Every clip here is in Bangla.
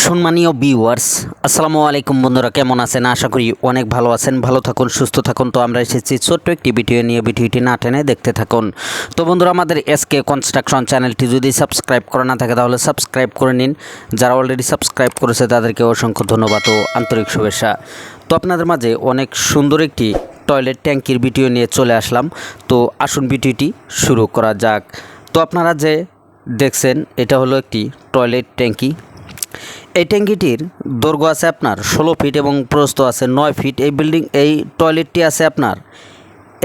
সম্মানীয় ভিউয়ার্স আসসালামু আলাইকুম বন্ধুরা, কেমন আছেন? আশা করি অনেক ভালো আছেন, ভালো থাকুন, সুস্থ থাকুন। তো আমরা এসেছি ছোট্ট একটি ভিডিও নিয়ে, ভিডিওটি না টেনে দেখতে থাকুন। তো বন্ধুরা, আমাদের এসকে কনস্ট্রাকশন চ্যানেলটি যদি সাবস্ক্রাইব করা না থাকে, তাহলে সাবস্ক্রাইব করে নিন। যারা অলরেডি সাবস্ক্রাইব করেছে, তাদেরকে অসংখ্য ধন্যবাদ ও আন্তরিক শুভেচ্ছা। তো আপনাদের মাঝে অনেক সুন্দর একটি টয়লেট ট্যাঙ্কির ভিডিও নিয়ে চলে আসলাম। তো আসুন ভিডিওটি শুরু করা যাক। তো আপনারা যে দেখছেন, এটা হলো একটি টয়লেট ট্যাঙ্কি। এই ট্যাঙ্কিটির দৈর্ঘ্য আছে আপনার ষোলো ফিট এবং প্রস্থ আছে নয় ফিট। এই বিল্ডিং, এই টয়লেটটি আছে আপনার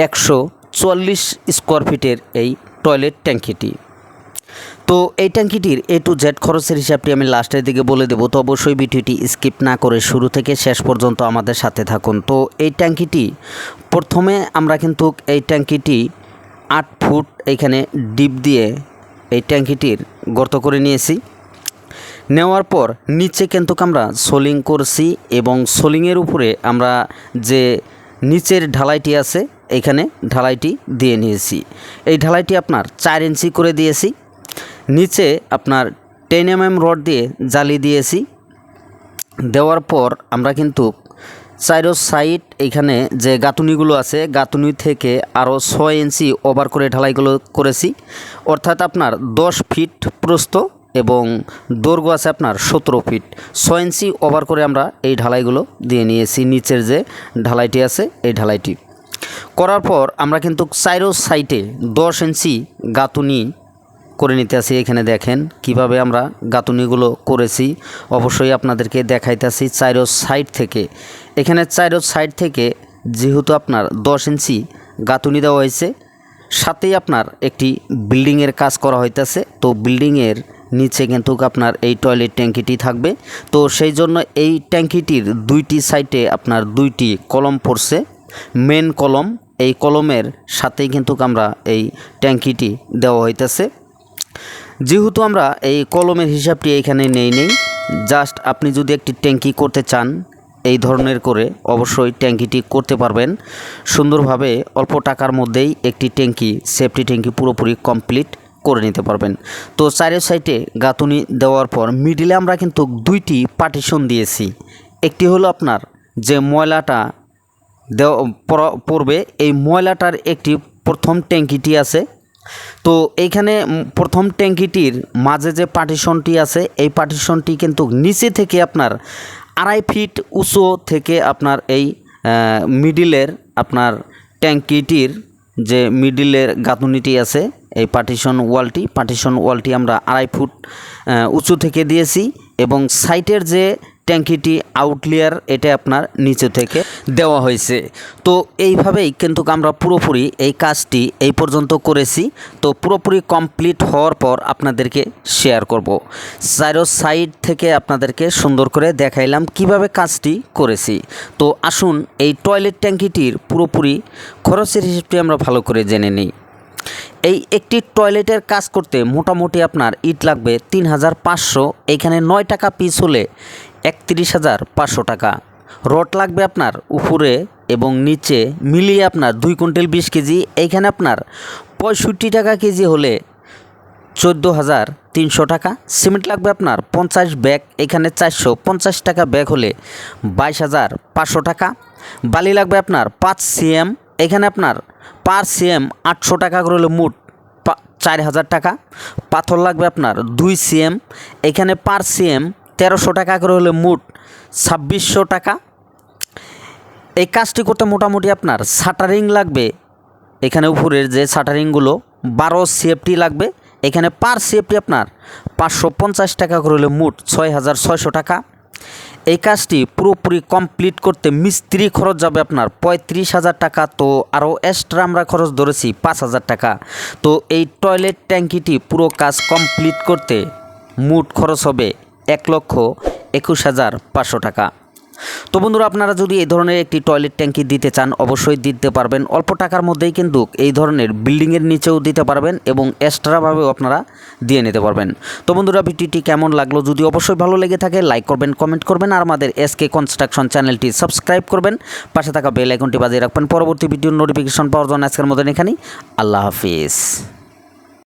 একশো চুয়াল্লিশ স্কোয়ার ফিটের এই টয়লেট ট্যাঙ্কিটি। তো এই ট্যাঙ্কিটির এ টু জেড খরচের হিসাবটি আমি লাস্টের দিকে বলে দেবো, তো অবশ্যই ভিডিওটি স্কিপ না করে শুরু থেকে শেষ পর্যন্ত আমাদের সাথে থাকুন। তো এই ট্যাঙ্কিটি, প্রথমে আমরা কিন্তু এই ট্যাঙ্কিটি আট ফুট এইখানে ডিপ দিয়ে এই ট্যাঙ্কিটির গর্ত করে নিয়েছি। নেওয়ার পর নিচে কিন্তু আমরা সোলিং করছি এবং সোলিংয়ের উপরে আমরা যে নিচের ঢালাইটি আছে, এখানে ঢালাইটি দিয়ে নিয়েছি। এই ঢালাইটি আপনার চার ইঞ্চি করে দিয়েছি। নিচে আপনার টেন এম এম রড দিয়ে জালি দিয়েছি। দেওয়ার পর আমরা কিন্তু চাইরো সাইড এইখানে যে গাঁথুনিগুলো আছে, গাঁথুনি থেকে আরও ছয় ইঞ্চি ওভার করে ঢালাইগুলো করেছি। অর্থাৎ আপনার দশ ফিট প্রস্থ এবং দৈর্ঘ্য আছে আপনার সতেরো ফিট। ছয় ইঞ্চি ওভার করে আমরা এই ঢালাইগুলো দিয়ে নিয়েছি। নিচের যে ঢালাইটি আছে, এই ঢালাইটি। করার পর আমরা কিন্তু চাইরো সাইটে দশ ইঞ্চি গাঁথুনি করে নিতে আসি এখানে দেখেন কীভাবে আমরা গাঁথুনিগুলো করেছি। অবশ্যই আপনাদেরকে দেখাইতেছি চাইরো সাইড থেকে। এখানে চাইরো সাইড থেকে যেহেতু আপনার দশ ইঞ্চি গাঁথুনি দেওয়া হয়েছে, সাথেই আপনার একটি বিল্ডিংয়ের কাজ করা হইতেছে। তো বিল্ডিংয়ের নিচে কিন্তু আপনার এই টয়লেট ট্যাঙ্কিটি থাকবে। তো সেই জন্য এই ট্যাঙ্কিটির দুইটি সাইডে আপনার দুইটি কলম পড়ছে। মেন কলম, এই কলমের সাথেই কিন্তু আমরা এই ট্যাঙ্কিটি দেওয়া হইতেছে। যেহেতু আমরা এই কলমের হিসাবটি এখানে নেই নেই জাস্ট আপনি যদি একটি ট্যাঙ্কি করতে চান, এই ধরনের করে অবশ্যই ট্যাঙ্কিটি করতে পারবেন। সুন্দরভাবে অল্প টাকার মধ্যেই একটি ট্যাঙ্কি সেফটি ট্যাঙ্কি পুরোপুরি কমপ্লিট করে নিতে পারবেন। তো চারের সাইডে গাঁথুনি দেওয়ার পর মিডিলে আমরা কিন্তু দুইটি পার্টিশন দিয়েছি। একটি হলো আপনার যে ময়লাটা দেওয়া পড়বে, এই ময়লাটার একটি প্রথম ট্যাঙ্কিটি আছে। তো এইখানে প্রথম ট্যাঙ্কিটির মাঝে যে পার্টিশনটি আছে, এই পার্টিশনটি কিন্তু নিচে থেকে আপনার আড়াই ফিট উঁচু থেকে আপনার এই মিডিলের আপনার ট্যাঙ্কিটির যে মিডিলের গাঁথুনিটি আছে এই পার্টিশন ওয়ালটি পার্টিশন ওয়ালটি আমরা আড়াই ফুট উঁচু থেকে দিয়েছি এবং সাইটের যে ট্যাঙ্কিটি আউটলিয়ার এটা আপনার নিচে থেকে দেওয়া হয়েছে। তো এইভাবেই কিন্তু আমরা পুরোপুরি এই কাজটি এই পর্যন্ত করেছি। তো পুরোপুরি কমপ্লিট হওয়ার পর আপনাদেরকে শেয়ার করব। চারো সাইড থেকে আপনাদেরকে সুন্দর করে দেখাইলাম কীভাবে কাজটি করেছি। তো আসুন এই টয়লেট ট্যাঙ্কিটির পুরোপুরি খরচের হিসেবটি আমরা ভালো করে জেনে নিই। এই একটি টয়লেটের কাজ করতে মোটামুটি আপনার ইট লাগবে তিন হাজার পাঁচশো। এইখানে নয় টাকা পিস হলে একত্রিশ হাজার পাঁচশো টাকা। রড লাগবে আপনার উপরে এবং নিচে মিলিয়ে আপনার দুই কুইন্টাল বিশ কেজি। এইখানে আপনার পঁয়ষট্টি টাকা কেজি হলে চোদ্দ হাজার তিনশো টাকা। সিমেন্ট লাগবে আপনার পঞ্চাশ ব্যাগ। এখানে চারশো পঞ্চাশ টাকা ব্যাগ হলে বাইশ হাজার পাঁচশো টাকা। বালি লাগবে আপনার পাঁচ সিএম। এখানে আপনার পার সিএম আটশো টাকা করে হলে মোট চার হাজার টাকা। পাথর লাগবে আপনার দুই সিএম এখানে পার সিএম তেরোশো টাকা করে হলে মোট ছাব্বিশশো টাকা। এই কাজটি করতে মোটামুটি আপনার শাটারিং লাগবে। এখানে উপরের যে শাটারিংগুলো বারো সিএফটি লাগবে। এখানে পার সিএফটি আপনার পাঁচশো পঞ্চাশ টাকা করে হলে মোট ছয় হাজার ছয়শো টাকা। এই কাজটি পুরোপুরি কমপ্লিট করতে মিস্ত্রি খরচ যাবে আপনার পঁয়ত্রিশ হাজার টাকা। তো আরও এক্সট্রা আমরা খরচ ধরেছি পাঁচ হাজার টাকা। তো এই টয়লেট ট্যাঙ্কিটি পুরো কাজ কমপ্লিট করতে মোট খরচ হবে এক লক্ষ একুশ হাজার পাঁচশো টাকা। তো বন্ধুরা, আপনারা যদি এই ধরনের একটি টয়লেট ট্যাঙ্কি দিতে চান, অবশ্যই দিতে পারবেন। অল্প টাকার মধ্যেই কিন্তু এই ধরনের বিল্ডিংয়ের নিচেও দিতে পারবেন এবং এক্সট্রাভাবেও আপনারা দিয়ে নিতে পারবেন। তো বন্ধুরা, ভিডিওটি কেমন লাগল যদি অবশ্যই ভালো লেগে থাকে, লাইক করবেন, কমেন্ট করবেন আর আমাদের এসকে কনস্ট্রাকশন চ্যানেলটি সাবস্ক্রাইব করবেন। পাশে থাকা বেল আইকনটি বাজিয়ে রাখবেন। পরবর্তী ভিডিওর নোটিফিকেশন পাওয়ার জন্য আজকের মতন এখানেই। আল্লাহ হাফিজ।